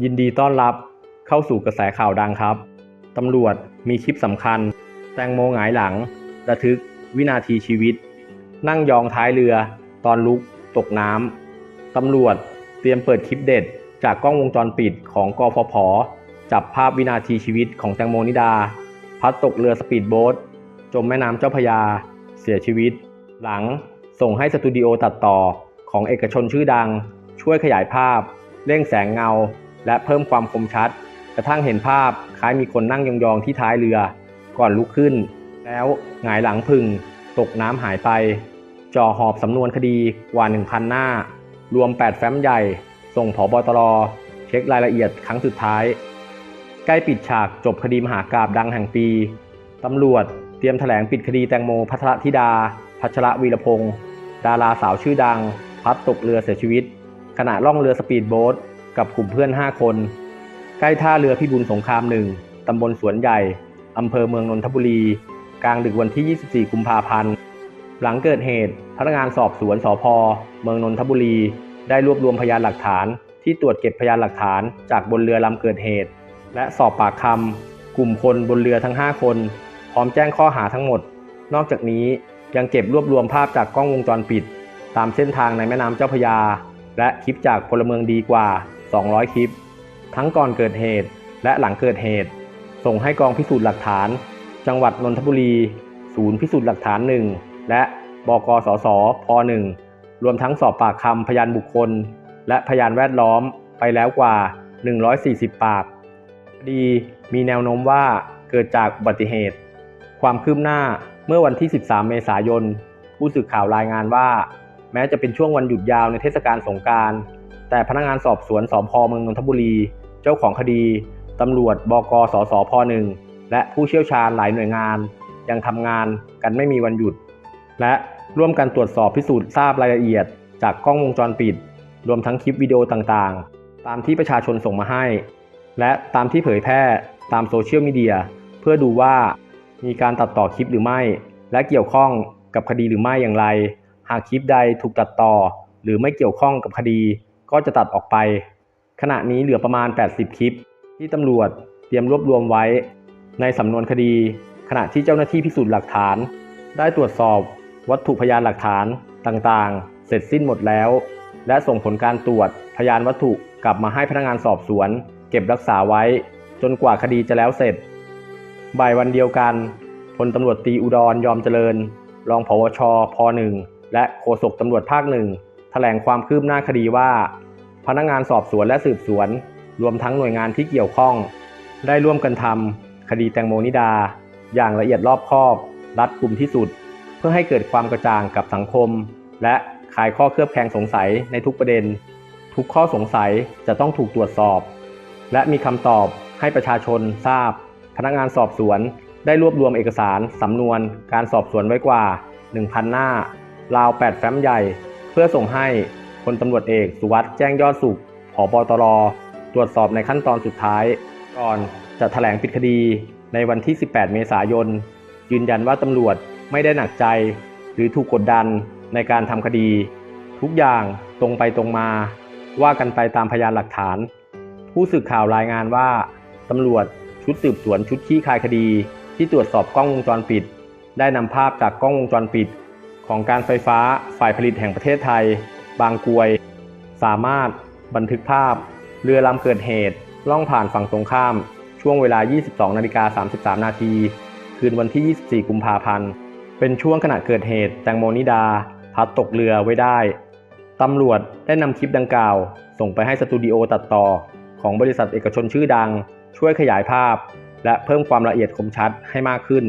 ยินดีต้อนรับเข้าสู่กระแสข่าวดังครับ ตำรวจมีคลิปสำคัญ แตงโมหงายหลัง ระทึกวินาทีชีวิต นั่งยองท้ายเรือ ตอนลุกตกน้ำ ตำรวจเตรียมเปิดคลิปเด็ด จากกล้องวงจรปิดของกฟผจับภาพวินาทีชีวิตของแตงโมนิดา พัดตกเรือสปีดโบ๊ทจมแม่น้ำเจ้าพยา เสียชีวิต หลังส่งให้สตูดิโอตัดต่อของเอกชนชื่อดัง ช่วยขยายภาพ เร่งแสงเงา และเพิ่มความคมชัด กระทั่งเห็นภาพคล้ายมีคนนั่งยองๆที่ท้ายเรือ ก่อนลุกขึ้น แล้วหงายหลังพึ่ง ตกน้ำหายไป จ่อหอบสำนวนคดีกว่า 1,000 หน้า รวม 8 แฟ้มใหญ่ ส่งผบตรเช็ครายละเอียดครั้งสุดท้าย ใกล้ปิดฉากจบคดีมหากราบดังแห่งปีตำรวจเตรียมแถลงปิดคดีแตงโมพัทรธิดา พัชระวีรพงศ์ดาราสาวชื่อดัง พัดตกเรือเสียชีวิต ขณะล่องเรือสปีดโบ๊ท กับกลุ่มเพื่อน 5 คน ใกล้ท่าเรือพิบูลสงครามหนึ่งตำบลสวนใหญ่อำเภอเมืองนนทบุรี กลางดึกวันที่ 24 กุมภาพันธ์ หลังเกิดเหตุพนักงานสอบสวนสพเมืองนนทบุรี ได้รวบรวมพยานหลักฐาน ที่ตรวจเก็บพยานหลักฐานจากบนเรือลำเกิดเหตุ และสอบปากคำกลุ่มคนบนเรือทั้ง 5 คน พร้อมแจ้งข้อหาทั้งหมด นอกจากนี้ยังเก็บรวบรวมภาพจากกล้องวงจรปิด ตามเส้นทางในแม่น้ำเจ้าพยา และคลิปจากพลเมืองดีกว่า 200 คลิป ทั้งก่อนเกิดเหตุและหลังเกิดเหตุ ส่งให้กองพิสูจน์หลักฐาน จังหวัดนนทบุรี ศูนย์พิสูจน์หลักฐาน 1 และบกสสพ1รวมทั้งสอบปากคำพยานบุคคล และพยานแวดล้อมไปแล้วกว่า 140 ปากคดีมีแนวโน้มว่าเกิดจากอุบัติเหตุ ความคืบหน้าเมื่อวันที่ 13 เมษายน ผู้สื่อข่าวรายงานว่า แม้จะเป็นช่วงวันหยุดยาวในเทศกาลสงกราร แต่พนักงานสอบสวนสพเมืองนนทบุรี เจ้าของคดีตำรวจบกสสพหนึ่งและผู้เชี่ยวชาญหลายหน่วยงาน ยังทำงานกันไม่มีวันหยุด และร่วมกันตรวจสอบพิสูจน์ทราบรายละเอียด จากกล้องวงจรปิด รวมทั้งคลิปวิดีโอต่างๆ ตามที่ประชาชนส่งมาให้ และตามที่เผยแพร่ตามโซเชียลมีเดียเพื่อดูว่ามีการตัดต่อคลิปหรือไม่ และเกี่ยวข้องกับคดีหรือไม่อย่างไร หากคลิปใดถูกตัดต่อ หรือไม่เกี่ยวข้องกับคดี ก็จะตัดออกไป ขณะนี้เหลือประมาณ 80 คลิป ที่ตำรวจเตรียมรวบรวมไว้ ในสำนวนคดี ขณะที่เจ้าหน้าที่พิสูจน์หลักฐาน ได้ตรวจสอบวัตถุพยานหลักฐานต่างๆ เสร็จสิ้นหมดแล้ว และส่งผลการตรวจพยานวัตถุกลับมาให้พนักงานสอบสวน เก็บรักษาไว้ จนกว่าคดีจะแล้วเสร็จ บ่ายวันเดียวกันพลตำรวจตีอุดรยอมเจริญ รองผวชพหนึ่งและโฆษกตำรวจภาคหนึ่ง แถลงความคืบหน้าคดีว่า พนักงานสอบสวนและสืบสวน รวมทั้งหน่วยงานที่เกี่ยวข้อง ได้ร่วมกันทำคดีแตงโมนิดา อย่างละเอียดรอบคอบ รัดกุมที่สุด เพื่อให้เกิดความกระจ่างกับสังคม และคลายข้อเคลือบแคลงสงสัยในทุกประเด็น ทุกข้อสงสัยจะต้องถูกตรวจสอบ และมีคำตอบให้ประชาชนทราบ พนักงานสอบสวนได้รวบรวมเอกสารสำนวน การสอบสวนไว้กว่า 1,000 หน้าราว 8 แฟ้มใหญ่ เพื่อส่งให้พลตำรวจเอกสุวัสด์แจ้งยอดสุขผอบตรตรวจสอบในขั้นตอนสุดท้าย ก่อนจะแถลงปิดคดีในวันที่ 18 เมษายน ยืนยันว่าตำรวจไม่ได้หนักใจ หรือถูกกดดันในการทำคดี ทุกอย่างตรงไปตรงมา ว่ากันไปตามพยานหลักฐาน ผู้สื่อข่าวรายงานว่าตำรวจชุดสืบสวนชุดขี้คายคดี ที่ตรวจสอบกล้องวงจรปิด ได้นำภาพจากกล้องวงจรปิด ของการไฟฟ้าฝ่ายผลิตแห่งประเทศไทย บางกวย สามารถบันทึกภาพ เรือลำเกิดเหตุ ล่องผ่านฝั่งตรงข้าม ช่วงเวลา 22นาฬิกา33 นาที คืนวันที่ 24 กุมภาพันธ์ เป็นช่วงขณะเกิดเหตุ แตงโมนิดาพัดตกเรือไว้ได้ ตำรวจได้นำคลิปดังกล่าว ส่งไปให้สตูดิโอตัดต่อ ของบริษัทเอกชนชื่อดัง ช่วยขยายภาพ และเพิ่มความละเอียดคมชัดให้มากขึ้น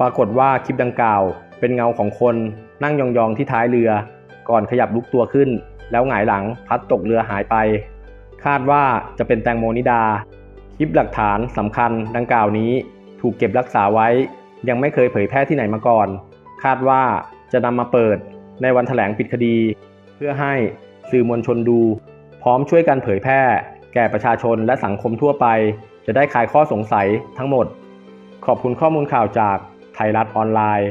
ปรากฏว่าคลิปดังกล่าว เป็นเงาของคน นั่งยองๆที่ท้ายเรือ ก่อนขยับลุกตัวขึ้น แล้วหงายหลังพัดตกเรือหายไป คาดว่าจะเป็นแตงโมนิดา คลิปหลักฐานสำคัญดังกล่าวนี้ ถูกเก็บรักษาไว้ ยังไม่เคยเผยแพร่ที่ไหนมาก่อน คาดว่าจะนำมาเปิดในวันแถลงปิดคดี เพื่อให้สื่อมวลชนดู พร้อมช่วยกันเผยแพร่ แก่ประชาชนและสังคมทั่วไป จะได้คลายข้อสงสัยทั้งหมด ขอบคุณข้อมูลข่าวจากไทยรัฐออนไลน์